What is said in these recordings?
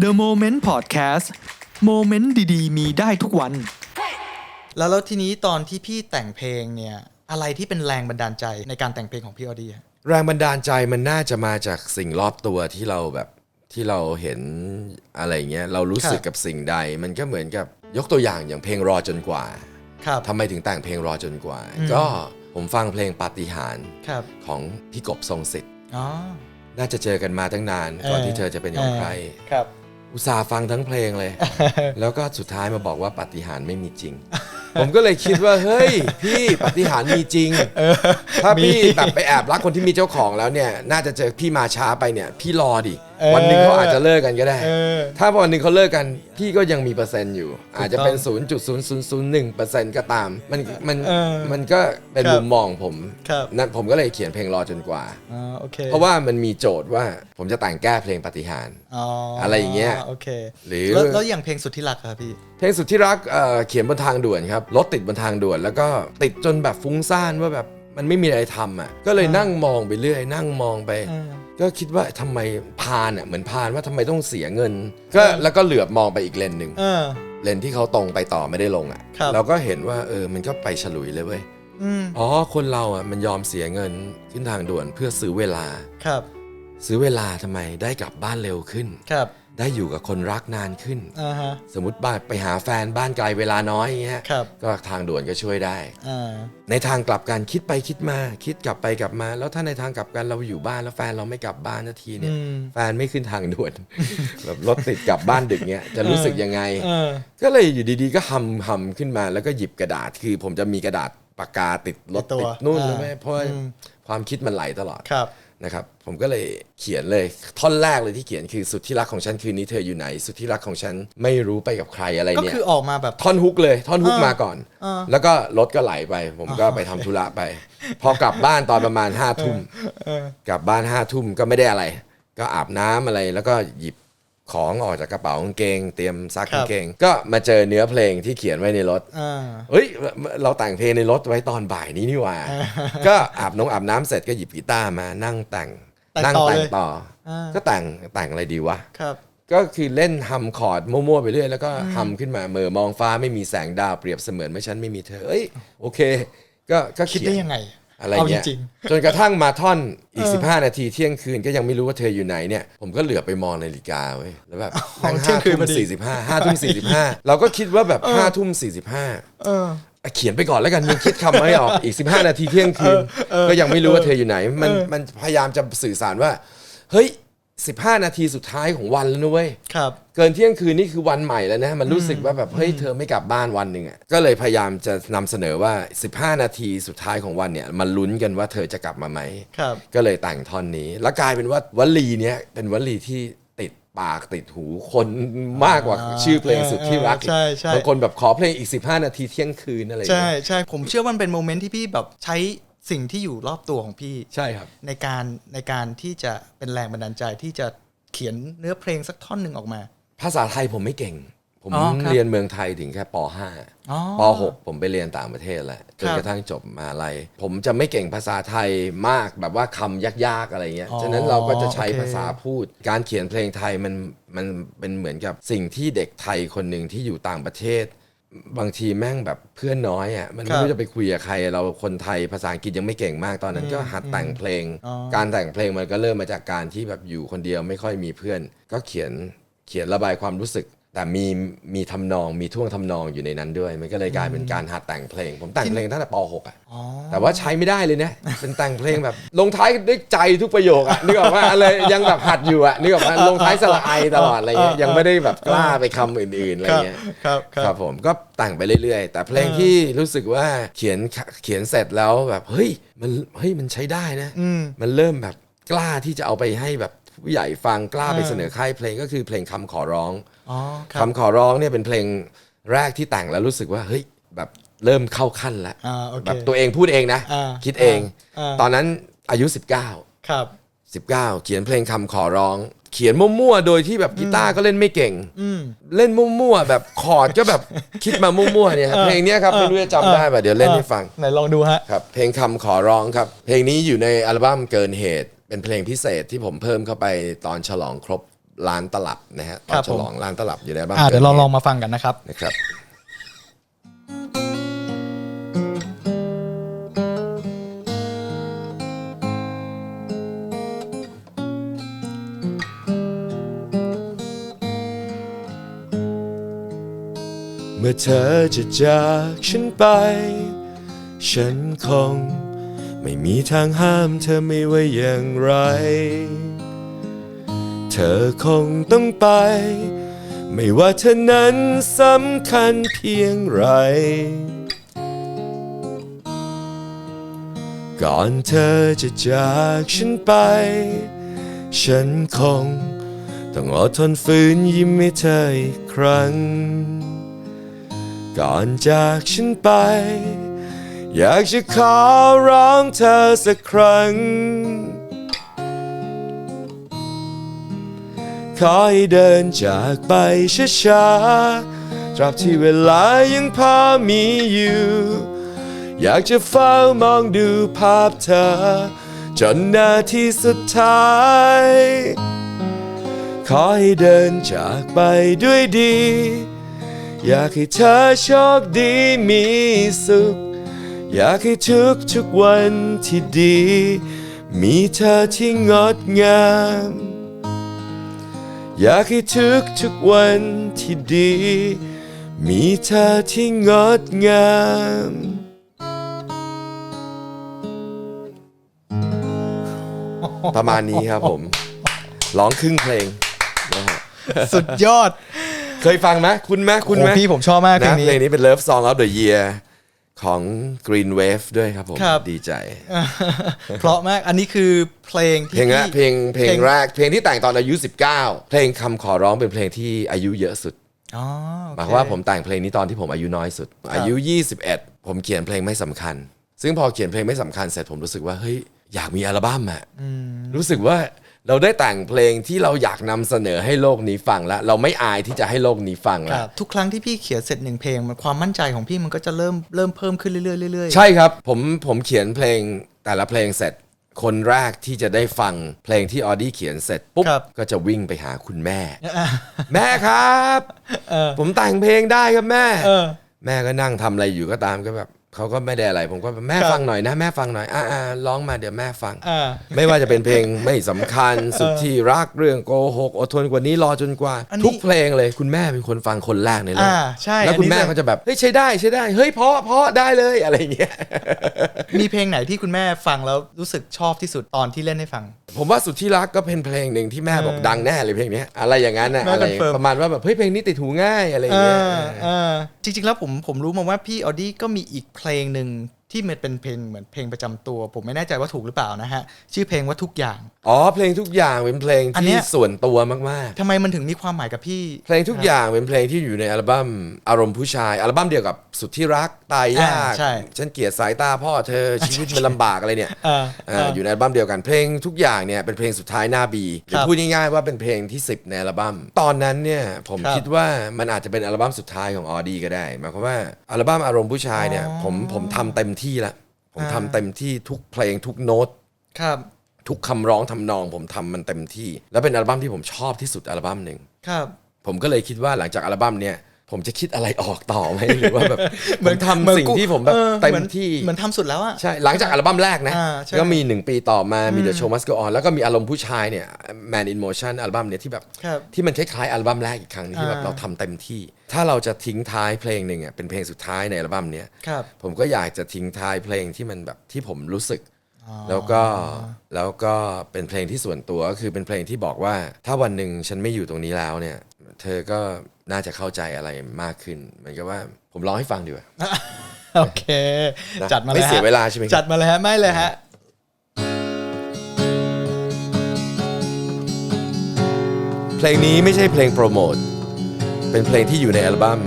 The Moment Podcast โมเมนต์ดีๆ มีได้ทุกวัน แล้วแล้วทีนี้ตอนที่พี่แต่งเพลงเนี่ยอะไรที่เป็นแรงบันดาลใจในการแต่งเพลงของพี่ออดี้อะแรงบันดาลใจมันน่าจะมาจากสิ่งรอบตัวที่เราแบบที่เราเห็นอะไรเงี้ยเรารู้สึกกับสิ่งใด มันก็เหมือนกับยกตัวอย่างอย่างเพลงรอจนกว่าครับ ทำไมถึงแต่งเพลงรอจนกว่าก็ผมฟังเพลงปาฏิหาริย์ครับของพี่กบทรงสิทธิ์อ๋อ น่าจะเจอกันมาตั้งนานก่อนที่เธอจะเป็นของใคร ครับ อุตส่าห์ฟังทั้งเพลงเลย แล้วก็สุดท้ายมาบอกว่าปาฏิหาริย์ไม่มีจริง ผมก็เลยคิดว่า เฮ้ย พี่ปาฏิหาริย์มีจริง ถ้าพี่แบบไปแอบรักคนที่มีเจ้าของแล้วเนี่ย น่าจะเจอพี่มาช้าไปเนี่ย พี่รอดิ เออวันหนึ่งเขาอาจจะเลิกกันก็ได้ เออ ถ้าวันหนึ่งเขาเลิกกัน พี่ก็ยังมีเปอร์เซ็นต์อยู่ อาจจะเป็นต้อง0.0001เปอร์เซ็นต์ก็ตาม มันมันเออมันก็เป็นครับมุมมองผมครับ นั่นผมก็เลยเขียนเพลงรอจนกว่าอ๋อโอเคเพราะว่ามันมีโจทย์ว่าผมจะแต่งแก้เพลงปาฏิหาริย์ อ๋อออะไรอย่างเงี้ยโอเคหรือ แล้วแล้วอย่างเพลงสุดที่รักอะครับพี่ เพลงสุดที่รักเอ่อเขียนบนทางด่วนครับรถติดบนทางด่วน แล้วก็ติดจนแบบฟุ้งซ่านว่าแบบมันไม่มีอะไรทำอะก็เลยนั่งมองไปเรื่อย นั่งมองไป อืม ก็คิดว่าทำไมพานอะเหมือนพานว่าทำไมต้องเสียเงิน ก็แล้วก็เหลือบมองไปอีกเลนหนึ่ง เออ เลนที่เขาตรงไปต่อไม่ได้ลงอะครับเราก็เห็นว่าเออมันก็ไปฉลุยเลยเว้ยอืมอ๋อคนเราอะมันยอมเสียเงินขึ้นทางด่วนเพื่อซื้อเวลา ครับซื้อเวลาทำไมได้กลับบ้านเร็วขึ้น ครับ ได้อยู่กับคนรักนานขึ้น อ่าฮะ สมมติบ้านไปหาแฟนบ้านไกลเวลาน้อยอย่างเงี้ยครับ ก็ทางด่วนก็ช่วยได้ อ่า ในทางกลับกันคิดไปคิดมา คิดกลับไปกลับมา แล้วถ้าในทางกลับกันเราอยู่บ้านแล้วแฟนเราไม่กลับบ้านนาทีเนี่ยอืม แฟนไม่ขึ้นทางด่วน แบบรถติดกลับบ้านดึกเนี้ยจะรู้สึกยังไง เออ ก็เลยอยู่ดีๆก็หำหำขึ้นมาแล้วก็หยิบกระดาษคือ ผมจะมีกระดาษปากกาติดรถในตัวติดนู่นอ่า ใช่ไหมเพราะว่าอืมความคิดมันไหลตลอด ครับ นะครับผมก็เลยเขียนเลยท่อนแรกเลยที่เขียนคือสุดที่รักของฉันคืนนี้เธออยู่ไหน สุดที่รักของฉันไม่รู้ไปกับใครอะไรก็เนี่ยคือออกมาแบบ ท่อนฮุกเลย ท่อนฮุกอ่ามมาก่อนอ่าแล้วก็รถก็ไหลไป ผมก็ไปทำธุระไป พอกลับบ้านตอนประมาณห้าทุ่มเออกลับบ้านห้าทุ่มก็ไม่ได้อะไร ก็อาบน้ำอะไรแล้วก็หยิบ ของออกจากกระเป๋ากางเกง เตรียมซักกางเกง ก็มาเจอเนื้อเพลงที่เขียนไว้ในรถอ่าเฮ้ยเราแต่งเพลงในรถไว้ตอนบ่ายนี้นี่หว่า ก็อาบน้องอาบน้ำเสร็จก็หยิบกีตาร์มานั่งแต่งแต่งนั่งต่อแต่เลงยต่ออาก็แต่งแต่งอะไรดีวะครับก็คือเล่นฮัมคอร์ดมั่วๆไปเรื่อยแล้วก็ฮัมขึ้นมาเมื่อมองฟ้าไม่มีแสงดาวเปรียบเสมือนเมื่อฉันไม่มีเธอเอ้ยโอเค ก็ก็คิดเขียได้นยังไง อะไรเอาเงี้ยจริงจนกระทั่งมาท่อนอีก 15 นาทีเที่ยงคืนก็ยังไม่รู้ว่าเธออยู่ไหนเนี่ย ผมก็เหลือบไปมองนาฬิกาเว้ยแล้วแบบนั่งเที่ยห้างคืนทุ่มพอดีสี่สิบห้าห้าทุ่มสี่สิบห้าเราก็คิดว่าแบบห้าทุ่มสี่สิบห้าๆเอออะเขียนไปก่อนแล้วกันยังคิดคำไม่ออกอีก 15 นาทีเที่ยงคืน ก็ยังไม่รู้ว่าเธออยู่ไหน มันเออมันพยายามจะสื่อสารว่า เฮ้ย 15 นาทีสุดท้ายของวันแล้วนะเว้ย ครับ เกินเที่ยงคืนนี่คือวันใหม่แล้วนะ มันรู้สึกว่าแบบเฮ้ยเธอไม่กลับบ้านวันหนึ่งอะก็เลยพยายามจะนำเสนอว่า 15 นาทีสุดท้ายของวันเนี่ยมันลุ้นกันว่าเธอจะกลับมาไหม ครับ ก็เลยแต่งท่อนนี้ แล้วกลายเป็นว่าวลีเนี้ยเป็นวลีที่ติดปากติดหูคนมากกว่าอ่าชื่อเพลงสุดที่รักเออใช่ใช่ บางคนแบบขอเพลงอีก 15 นาทีเที่ยงคืนอะไรอย่างใช่เงี้ย ใช่ผมเชื่อว่ามันเป็นโมเมนต์ที่พี่แบบใช้ สิ่งที่อยู่รอบตัวของพี่ใช่ครับ ในการในการที่จะเป็นแรงบันดาลใจที่จะเขียนเนื้อเพลงสักท่อนหนึ่งออกมา ภาษาไทยผมไม่เก่ง ผมอ๋อครับเรียนเมืองไทยถึงแค่ป อ๋อ .5 ป .6 ผมไปเรียนต่างประเทศแหละจนครับกระทั่งจบมหาลัยผมจะไม่เก่งภาษาไทยมากแบบว่าคำยากๆอะไรเงี้ยอ๋อฉะนั้นเราก็จะใช้โอเค ภาษาพูด การเขียนเพลงไทยมันมันเป็นเหมือนกับสิ่งที่เด็กไทยคนหนึ่งที่อยู่ต่างประเทศ บางทีแม่งแบบเพื่อนน้อยอะมันไม่รู้จะไปคุยกับใคร เราคนไทยภาษาอังกฤษยังไม่เก่งมากตอนนั้นก็หัดแต่งเพลงอ๋อการแต่งเพลงมันก็เริ่มมาจากการที่แบบอยู่คนเดียวไม่ค่อยมีเพื่อน ก็เขียนเขียนระบายความรู้สึก แต่มีมีทำนองมีท่วงทำนองอยู่ในนั้นด้วย มันก็เลยกลายเป็นการหัดแต่งเพลง ผมแต่งเพลงตั้งแต่ป .6 อะอ๋อแต่ว่าใช้ไม่ได้เลยนะเป็นแต่งเพลงแบบ ลงท้ายด้วยใจทุกประโยคอะนึกออกว่าอะไรยังแบบหัดอยู่อะนึกออกว่าลงท้ายสระไอตลอดอะไรเงี้ยยังไม่ได้แบบกล้าไปคำอื่นๆอะไรครับเงี้ยครับคครัรับบผมก็แต่งไปเรื่อยๆ แต่เพลงที่รู้สึกว่าเขียนเขียนเสร็จแล้วแบบเฮ้ยมันเฮ้ยมันใช้ได้นะอืมมันเริ่มแบบกล้าที่จะเอาไปให้แบบ ผู้ใหญ่ฟังกล้าไปอ่าเสนอค่ายเพลงก็คือเพลงคำขอร้องอ๋อครับคำขอร้องเนี่ยเป็นเพลงแรกที่แต่งแล้วรู้สึกว่าเฮ้ยแบบเริ่มเข้าขั้นแล้วอ่าโอเคแบบตัวเองพูดเองนะอ่าคิดเองอ่าตอนนั้นอายุ 19 ครับ 19 เขียนเพลงคำขอร้อง เขียนมั่วๆ โดยที่แบบกีตาร์ก็เล่นไม่เก่งอืมเล่นมั่วๆ แบบคอร์ดก็แบบคิดมามั่วๆเนี่ยครับเออเพลงเนี้ยครับเออไม่รู้จะจำได้ป่ะเดี๋ยวเล่นให้ฟังไหนลองดูฮะครับเพลงคำขอร้องครับ เพลงนี้อยู่ในอัลบั้มเกินเหตุ เป็นเพลงพิเศษที่ผมเพิ่มเข้าไปตอนฉลองครบร้านตลับนะฮะตอครันบฉผมลองร้านตลับอยู่ในอัลบั้มอ่าเดี๋ยวเรากิลหองตุมาฟังกันนะครับ นะครับ เมื่อเธอจะจากฉันไป ฉันคง ไม่มีทางห้ามเธอไม่ว่าอย่างไร เธอคงต้องไป ไม่ว่าเธอนั้นสำคัญเพียงไร ก่อนเธอจะจากฉันไป ฉันคงต้องอดทนฝืนยิ้มให้เธออีกครั้ง ก่อนจากฉันไป อยากจะขอร้องเธอสักครั้ง ขอให้เดินจากไปช้าๆตราบที่เวลายังพอมีอยู่ อยากจะเฝ้ามองดูภาพเธอ จนนาทีสุดท้าย ขอให้เดินจากไปด้วยดี อยากให้เธอโชคดีมีสุข อยากให้ทุกทุกๆวันที่ดี มีเธอที่งดงาม อยากให้ทุกทุกๆวันที่ดี มีเธอที่งดงามประมาณนี้ครับผม ร้องครึ่งเพลงนะฮะสุดยอด เคยฟังไหมคุณไหมคุณไหมโอ้พี่ผมชอบมากเพลนะงนี้ เพลงนี้เป็น Love Song of the Year ของ Green Wave ด้วยครับผม ครับ ดีใจ เพราะมากอันนี้คือเพลงที่เพลงแรกพี่เพลงเพลงเพลงแรกเพลงที่แต่งตอนอายุ 19 เพลงคำขอร้องเป็นเพลงที่อายุเยอะสุด อ๋อหมายความว่าผมแต่งเพลงนี้ตอนที่ผมอายุน้อยสุด อายุ 21 ผมเขียนเพลงไม่สำคัญ ซึ่งพอเขียนเพลงไม่สำคัญเสร็จผมรู้สึกว่าเฮ้ยอยากมีอัลบั้มอะรู้สึกว่า เราได้แต่งเพลงที่เราอยากนำเสนอให้โลกนี้ฟังแล้ว เราไม่อายที่จะให้โลกนี้ฟังคแล้รัวบทุกครั้งที่พี่เขียนเสร็จหนึ่งเพลงมันความมั่นใจของพี่มันก็จะเริ่มเริ่มเพิ่มขึ้นเรื่อยๆเรื่อยๆใช่ครับผมผมเขียนเพลงแต่ละเพลงเสร็จ คนแรกที่จะได้ฟังเพลงที่ออดี้เขียนเสร็จปุ๊บครับก็จะวิ่งไปหาคุณแม่ แม่ครับผมแต่งเพลงได้ครับแม่เออแม่ก็นั่งทำอะไรอยู่ก็ตามก็แบบ เขาก็ไม่ได้อะไร ผมก็แบบแม่ครับฟังหน่อยนะแม่ฟังหน่อยอ่าอ่าร้องมาเดี๋ยวแม่ฟัง อ่า ไม่ว่าจะเป็นเพลงไม่สำคัญสุดที่รักเรื่องโกหกอดทนกว่านี้รอจนกว่า อันนี้ทุกเพลงเลยคุณแม่เป็นคนฟังคนแรกในโลกอ่าใช่แล้วคุณอันนี้แม่แบบก็จะแบบเฮ้ยใช้ได้ใช้ได้เฮ้ยเพราะเพราะได้เลยอะไรอย่างเงี้ย มีเพลงไหนที่คุณแม่ฟังแล้วรู้สึกชอบที่สุดตอนที่เล่นให้ฟัง ผมว่าสุดที่รักก็เป็นเพลงหนึ่งที่แม่บอกดังแน่เลยเพลงเนี้ยอะไรอย่างนั้นนะแม่อะไรอย่าง confirm ประมาณว่าแบบเฮ้ยเพลงนี้ติดหูง่ายอะไรอเอย่างเงี้ยอเออจริงๆแล้วผมผมรู้มาว่าพี่ออดี้ก็มีอีกเพลงหนึ่ง ที่มันเป็นเพลงเหมือนเพลงประจำตัว ผมไม่แน่ใจว่าถูกหรือเปล่านะฮะ ชื่อเพลงว่าทุกอย่าง อ๋อเพลงทุกอย่างเป็นเพลงอันเนี้ที่ยส่วนตัวมากทำไมมันถึงมีความหมายกับพี่ๆเพลงทุกอย่างเป็นเพลงที่อยู่ในอัลบั้มอารมณ์ผู้ชายอัลบั้มเดียวกับสุดที่รักตายยากอ่าใช่ฉันเกลียดสายตาพ่อเธอชีวิตมันลำบากอะไรเนี่ยอ่าเอออยู่ในอัลบั้มเดียวกันเพลงทุกอย่างเนี่ยเป็นเพลงสุดท้ายหน้าบีหรือครับพูดง่ายๆว่าเป็นเพลงที่ 10 ในอัลบั้มตอนนั้นเนี่ยผมครับคิดว่ามันอาจจะเป็นอัลบั้มสุดท้ายของออดีก็ได้หมายความว่าอัลบั้มอารมณ์ผู้ชายเนี่ยผมผมทำเต็มที่ละผมทำเต็มที่ทุกเพลงทุกโน้ตครับ ทุกคำร้องทำนอง ผมทำมันเต็มที่ แล้วเป็นอัลบั้มที่ผมชอบที่สุดอัลบั้มหนึ่งครับ ผมก็เลยคิดว่าหลังจากอัลบั้มเนี่ย ผมจะคิดอะไรออกต่อไหมหรือว่าแบบเหมือนผมทำสิ่งที่ผมแบบออเต็มหอนที่เหมือนทำสุดแล้วอะใช่หลังจากอัลบั้มแรกนะอ่าใช่ก็มีหนึ่งปีต่อมามี The Show Must Go On แล้วก็มีอารมณ์ผู้ชายเนี่ย Man in Motion อัลบั้มเนี่ยที่แบบครับที่มันคล้ายๆอัลบั้มแรกอีกครั้งที่แบบอ่าเราทำเต็มที่ ถ้าเราจะทิ้งท้ายเพลงหนึ่งอะเป็นเพลงสุดท้ายในอัลบั้มเนี้ยครับผมก็อยากจะทิ้งท้ายเพลงที่มันแบบที่ผมรู้สึกแล้วก็แล้วก็เป็นเพลงที่ส่วนตัวก็คือเป็นเพลงที่บอกว่า ถ้าวันหนึ่งฉันไม่อยู่ตรงนี้แล้วเนี่ย เธอก็ น่าจะเข้าใจอะไรมากขึ้นเหมือนกับว่าผมร้องให้ฟังดีกว่าโอเค นะจัดมาเลยไม่เสียฮะเวลาใช่ไหมครับ จัดมาเลยฮะไม่เลยฮะ เพลงนี้ไม่ใช่เพลงโปรโมท เป็นเพลงที่อยู่ในอัลบั้ม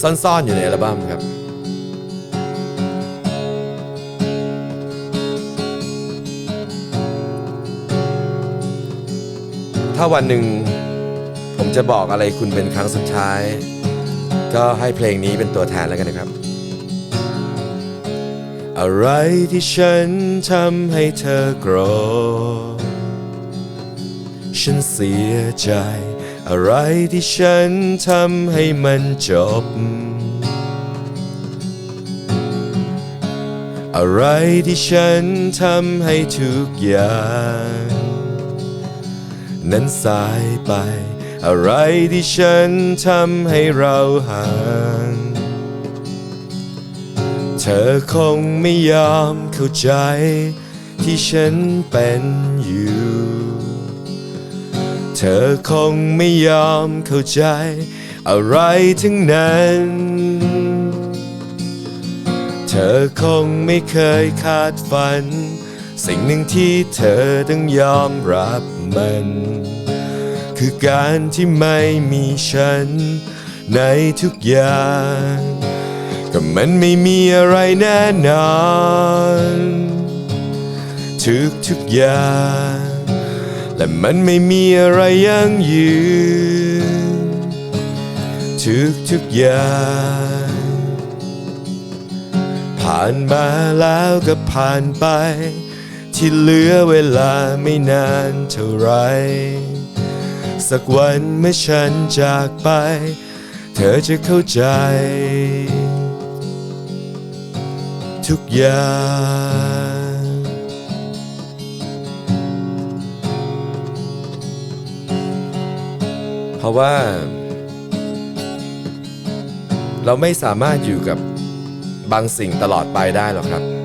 ซ่อนๆอยู่ในอัลบั้มครับ ถ้าวันหนึ่งผมจะบอกอะไรคุณเป็นครั้งสุดท้าย ก็ให้เพลงนี้เป็นตัวแทนแล้วกันนะครับ อะไรที่ฉันทำให้เธอโกรธฉันเสียใจ อะไรที่ฉันทำให้มันจบ อะไรที่ฉันทำให้ทุกอย่าง นั้นสายไป อะไรที่ฉันทำให้เราห่างเธอคงไม่ยอมเข้าใจ ที่ฉันเป็นอยู่ เธอคงไม่ยอมเข้าใจ อะไรทั้งนั้น เธอคงไม่เคยคาดฝัน สิ่งหนึ่งที่เธอต้องยอมรับ มัน คือการที่ไม่มีฉัน ในทุกอย่าง ก็มันไม่มีอะไรแน่นอนทุกทุกอย่าง และมันไม่มีอะไรยั่งยืนทุกทุกอย่างผ่านมาแล้วก็ผ่านไป ที่เหลือเวลาไม่นานเท่าไร สักวันเมื่อฉันจากไป เธอจะเข้าใจ ทุกอย่างเพราะว่า เราไม่สามารถอยู่กับบางสิ่งตลอดไปได้หรอกครับ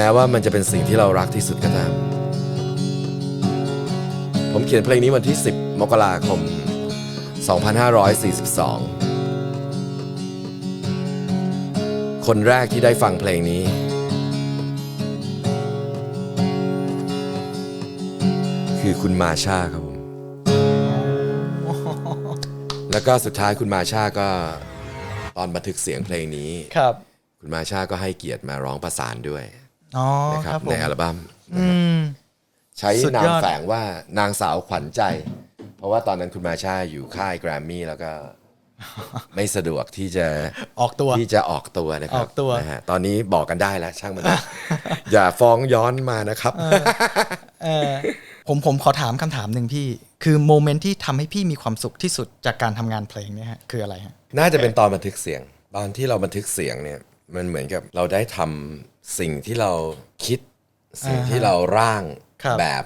แม้ว่ามันจะเป็นสิ่งที่เรารักที่สุดก็ตาม ผมเขียนเพลงนี้วันที่ 10 มกราคม 2542 คนแรกที่ได้ฟังเพลงนี้ คือคุณมาชาครับผม แล้วก็สุดท้ายคุณมาชาก็ตอนบันทึกเสียงเพลงนี้ ครับ คุณมาชาก็ให้เกียรติมาร้องประสานด้วย อ๋อนะคครัรับบผในมอัลบั้มอืมใช้สุดนายมอดแฝงว่านางสาวขวัญใจ เพราะว่าตอนนั้นคุณมาชาอยู่ค่ายแกรมมี่แล้วก็ไม่สะดวกที่จะออกตัวที่จะออกตัวนะครับออกตัวนะฮะตอนนี้บอกกันได้แล้วช่างมันเถอะอย่าฟ้องย้อนมานะครับเออผมผมขอถามคำถามหนึ่งพี่ คือโมเมนต์ที่ทำให้พี่มีความสุขที่สุดจากการทำงานเพลงเนี่ยฮะคืออะไรฮะน่าจะเป็นตอนบันทึกเสียง ตอนที่เราบันทึกเสียงเนี่ย มันเหมือนกับเราได้ทำ สิ่งที่เราคิด สิ่งที่เราร่างครับ แบบ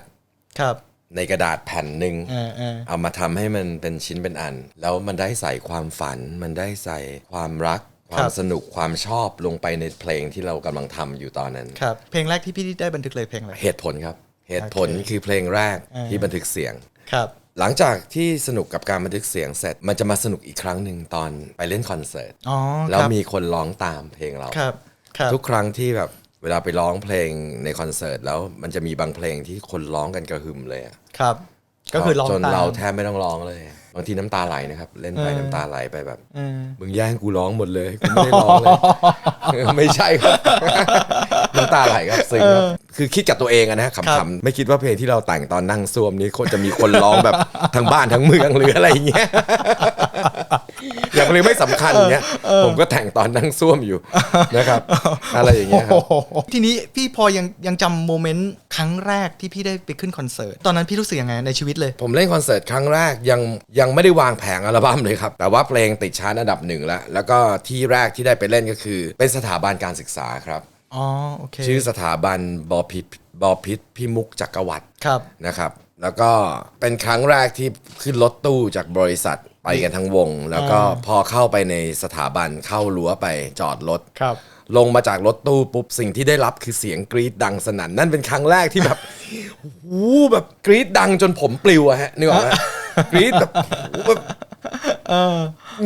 ครับในกระดาษแผ่นหนึ่งเออเออเอามาทำให้มันเป็นชิ้นเป็นอัน แล้วมันได้ใส่ความฝัน มันได้ใส่ความรักความสนุกความชอบลงไปในเพลงที่เรากำลังทำอยู่ตอนนั้น ครับ เพลงแรกที่พี่ได้บันทึกเลยเพลงอะไร เหตุผลครับ เหตุผลโอเคคือเพลงแรกอ่า ที่บันทึกเสียง ครับ หลังจากที่สนุกกับการบันทึกเสียงเสร็จ มันจะมาสนุกอีกครั้งหนึ่งตอนไปเล่นคอนเสิร์ตอ๋อแล้วครับ มีคนร้องตามเพลงเรา ครับครับ ทุกครั้งที่แบบเวลาไปร้องเพลงในคอนเสิร์ตแล้วมันจะมีบางเพลงที่คนร้องกันกระหึ่มเลยอะครับ ก็คือร้องจนตาม เราแทบไม่ต้องร้องเลย บางทีน้ำตาไหลนะครับ เล่นไปเออน้ำตาไหลไปแบบเออมึงแย่งกูร้องหมดเลยกูไม่ได้ร้องเลย ไม่ใช่ครับ น้ำตาไหลครับซึ้งครับคือคิดกับตัวเองอะนะครัขำบๆไม่คิดว่าเพลงที่เราแต่งตอนนั่งซ่วมนี้คนจะมีคนร้องแบบทั้งบ้านทั้งเมืองหรืออะไรอย่างเงี้ย อย่างเพลงไม่สำคัญอย่างเงี้ยผมก็แต่งตอนนั่งซ่วมอยู่นะครับ อะไรอย่างเงี้ยครับโอ้โหทีนี้พี่พอยังยังจำโมเมนต์ครั้งแรกที่พี่ได้ไปขึ้นคอนเสิร์ต ตอนนั้นพี่รู้สึกยังไงในชีวิตเลย ผมเล่นคอนเสิร์ตครั้งแรกยังยังไม่ได้วางแผงอัลบั้มเลยครับ แต่ว่าเพลงติดชาร์ตอันดับหนึ่งแล้ว แล้วก็ที่แรกที่ได้ไปเล่นก็คือ เป็นสถาบันการศึกษาครับ อ๋อ โอเค ชื่อสถาบันบอพิษบอพิษพิมุกจักรวรรดิครับ นะครับ แล้วก็เป็นครั้งแรกที่ขึ้นรถตู้จากบริษัท ไปกันทั้งวง แล้วก็พอเข้าไปในสถาบันเข้ารั้วไปจอดรถครับ ลงมาจากรถตู้ปุ๊บสิ่งที่ได้รับคือเสียงกรี๊ดดังสนั่นนั่นเป็นครั้งแรกที่แบบหูแบบกรี๊ดดังจนผมปลิวอะฮะนึกออกไหมกรี๊ดแบบโอ้โหแบบ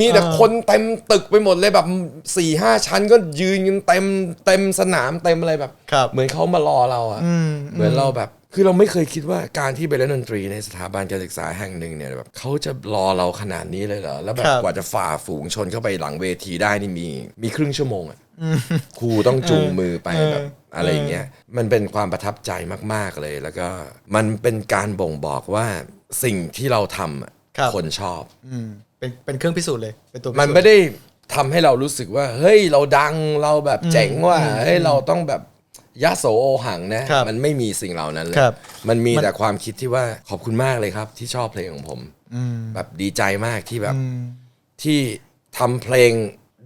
มีแต่คนเต็มตึกไปหมดเลยแบบสี่ห้าชั้นก็ยืนกันเต็มเต็มสนามเต็มอะไรแบบครับเหมือนเขามารอเราอะเหมือนเราแบบ คือเราไม่เคยคิดว่าการที่ไปเล่นดนตรีในสถาบันการศึกษาแห่งหนึ่งเนี่ยแบบเขาจะรอเราขนาดนี้เลยเหรอ แล้วแบบครับ กว่าจะฝ่าฝูงชนเข้าไปหลังเวทีได้นี่มีมีครึ่งชั่วโมงอะครูต้องจูงมือไปแบบอะไรอย่างเงี้ยมันเป็นความประทับใจมากๆเลย แล้วก็มันเป็นการบ่งบอกว่าสิ่งที่เราทำอะครับ คนชอบ อืมเป็นเป็นเครื่องพิสูจน์เลยเป็นตัวพิสูจน์ มันไม่ได้ทำให้เรารู้สึกว่า เฮ้ยเราดังเราแบบเจ๋งว่าเฮ้ยเราต้องแบบ ยะโสโอหังนะ ครับมันไม่มีสิ่งเหล่านั้นเลย ครับ มันมีมันแต่ความคิดที่ว่าขอบคุณมากเลยครับ ที่ชอบเพลงของผม อืมแบบดีใจมากที่แบบ อืม ที่ทำเพลง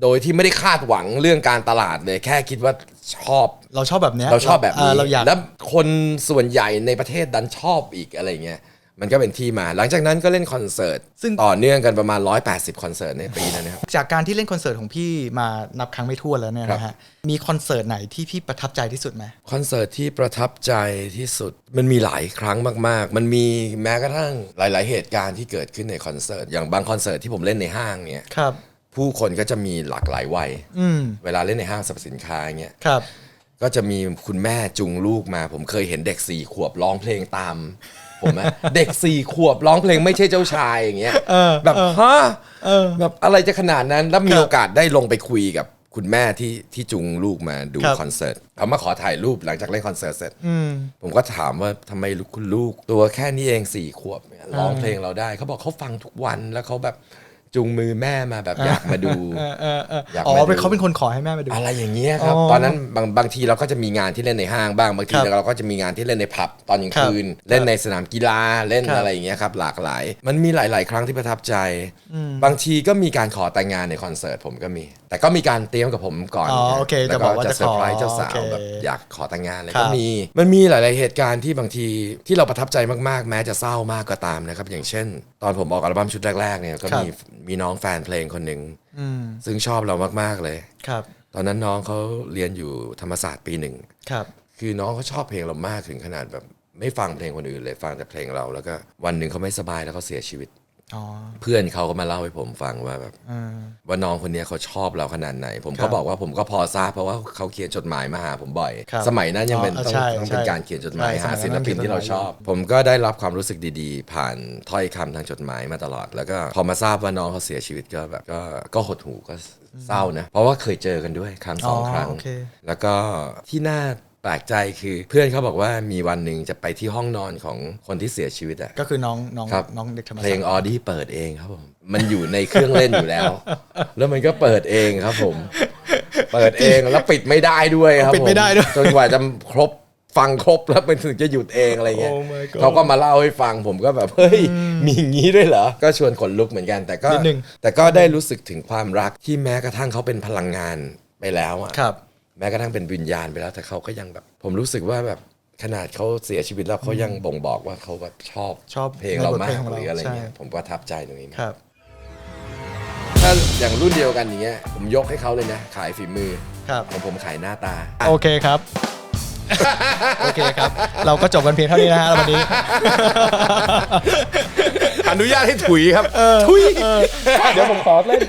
โดยที่ไม่ได้คาดหวังเรื่องการตลาดเลย แค่คิดว่าชอบ เราชอบแบบเนี้ยเราชอบแบบนี้เราอยาก แล้วคนส่วนใหญ่ในประเทศดันชอบอีกอะไรเงี้ย มันก็เป็นที่มา หลังจากนั้นก็เล่นคอนเสิร์ตซึ่ง ต่อเนื่องกันประมาณ 180 คอนเสิร์ตในปีนั้นนะครับ จากการที่เล่นคอนเสิร์ตของพี่มานับครั้งไม่ถ้วนแล้วเนี่ยนะฮะมีคอนเสิร์ตไหนที่พี่ประทับใจที่สุดไหมคอนเสิร์ตที่ประทับใจที่สุดมันมีหลายครั้งมาก ๆ มันมีแม้กระทั่งหลาย ๆ เหตุการณ์ที่เกิดขึ้นในคอนเสิร์ตอย่างบางคอนเสิร์ตที่ผมเล่นในห้างเนี่ยครับ ผู้คนก็จะมีหลากหลายวัยอืมเวลาเล่นในห้างสรรพสินค้าอย่างเงี้ย ครับ ก็จะมีคุณแม่จุงลูกมา ผมเคยเห็นเด็กสี่ขวบร้องเพลงตาม ผมนะเด็กสี่ขวบร้องเพลงไม่ใช่เจ้าชายอย่างเงี้ยเออแบบเออ ฮะเออ แบบอะไรจะขนาดนั้นแล้วมีครับโอกาสได้ลงไปคุยกับคุณแม่ที่ที่จุงลูกมาดูครับ คอนเสิร์ตเขามาขอถ่ายรูปหลังจากเล่นคอนเสิร์ตเสร็จ อืม ผมก็ถามว่าทำไมคุณลูก ตัวแค่นี้เองสี่ขวบเนี่ยร้องเพลงเราได้ เขาบอกเขาฟังทุกวันแล้วเขาแบบ จุงมือแม่มาแบบอยากมาดูเออเออเอออยากอ๋อมาดูเป็นเขาเป็นคนขอให้แม่มาดู อะไรอย่างเงี้ยครับ อ๋อตอนนั้นบางบางทีเราก็จะมีงานที่เล่นในห้างบ้างบางทีครับเราก็จะมีงานที่เล่นในผับตอนกลางคืนครับเล่นในสนามกีฬาเล่นครับอะไรอย่างเงี้ยครับหลากหลาย มันมีหลาย ๆ ครั้งที่ประทับใจอืมบางทีก็มีการขอแต่งงานในคอนเสิร์ตผมก็มี แต่ก็มีการเตรียมกับผมก่อนอ๋อโอเคแล้วจะบอกว่าจะจะเซอร์ไพรส์ขอเจ้าสาวโอเคแบบอยากขอแต่งงานอะไรครัก็บ มี มันมีหลาย ๆ เหตุการณ์ที่บางทีที่เราประทับใจมาก ๆ แม้จะเศร้ามากก็ตามนะครับ อย่างเช่น ตอนผมออกอัลบั้มชุดแรก ๆ เนี่ยก็มีมีน้องแฟนเพลงคนหนึ่งอืมซึ่งชอบเรามากๆเลยครับ ตอนนั้นน้องเขาเรียนอยู่ธรรมศาสตร์ปีหนึ่งครับ คือน้องเขาชอบเพลงเรามากถึงขนาดแบบไม่ฟังเพลงคนอื่นเลยฟังแต่เพลงเรา แล้วก็วันหนึ่งเขาไม่สบายแล้วเขาเสียชีวิตอ๋อ เพื่อนเขาก็มาเล่าให้ผมฟังว่าแบบอืมว่าน้องคนเนี้ยเขาชอบเราขนาดไหน ผมครัก็บบอกว่าผมก็พอทราบเพราะว่าเขาเขียนจดหมายมาหาผมบ่อยครับสมัยนั้นยังเป็นอ๋อต้องใช่ต้องใช่เป็นการเขียนจดหมายใช่หาสมัยนั้นศิลปินที่เราชอบ ผมก็ได้รับความรู้สึกดีๆ ผ่านถ้อยคำทางจดหมายมาตลอด แล้วก็พอมาทราบว่าน้องเขาเสียชีวิตก็แบบก็ก็หดหูก็เศร้านะเพราะว่าเคยเจอกันด้วยครั้งสองครั้งโอเคแล้วก็ที่น่า แปลกใจคือเพื่อนเขาบอกว่ามีวันหนึ่งจะไปที่ห้องนอนของคนที่เสียชีวิตอะก็คือน้องน้องครับน้องเด็กธรรมเพลศาสตงร์ออดี้เปิดเองครับผมมันอยู่ในเครื่องเล่นอยู่แล้ว แล้วมันก็เปิดเองครับผม เปิดเองแล้วปิดไม่ได้ด้วยครับปิดไม่ได้ด้วยผมจนกว่าจะครบฟังครบแล้วมันถึงจะหยุดเองอะไรเงี้ย Oh my god เขาก็มาเล่าให้ฟังผมก็แบบเฮ้ยมีอย่างนี้ด้วยเหรอ ก็ชวนขนลุกเหมือนกันแต่ก็นิดนึง แต่ก็ได้รู้สึกถึงความรักที่แม้กระทั่งเขาเป็นพลังงานไปแล้วอะ ครับ แม้กระทั่งเป็นวิญญาณไปแล้ว แต่เขาก็ยังแบบ ผมรู้สึกว่าแบบขนาดเขาเสียชีวิตแล้วเขายังบ่งบอกว่าเขาแบบชอบชอบเพลงเราในบทมาเพลกงของหเรารืออะไรใช่เงี้ยผมประทับใจตรงนี้มากครับ ถ้าอย่างรุ่นเดียวกันอย่างเงี้ยผมยกให้เขาเลยนะ ขายฝีมือครับ ของผมขายหน้าตา โอเคครับ โอเคครับ เราก็จบกันเพียงเท่านี้นะฮะวันนี้ อนุญาตให้ถุยครับ ถุย เดี๋ยวผมขอเล่น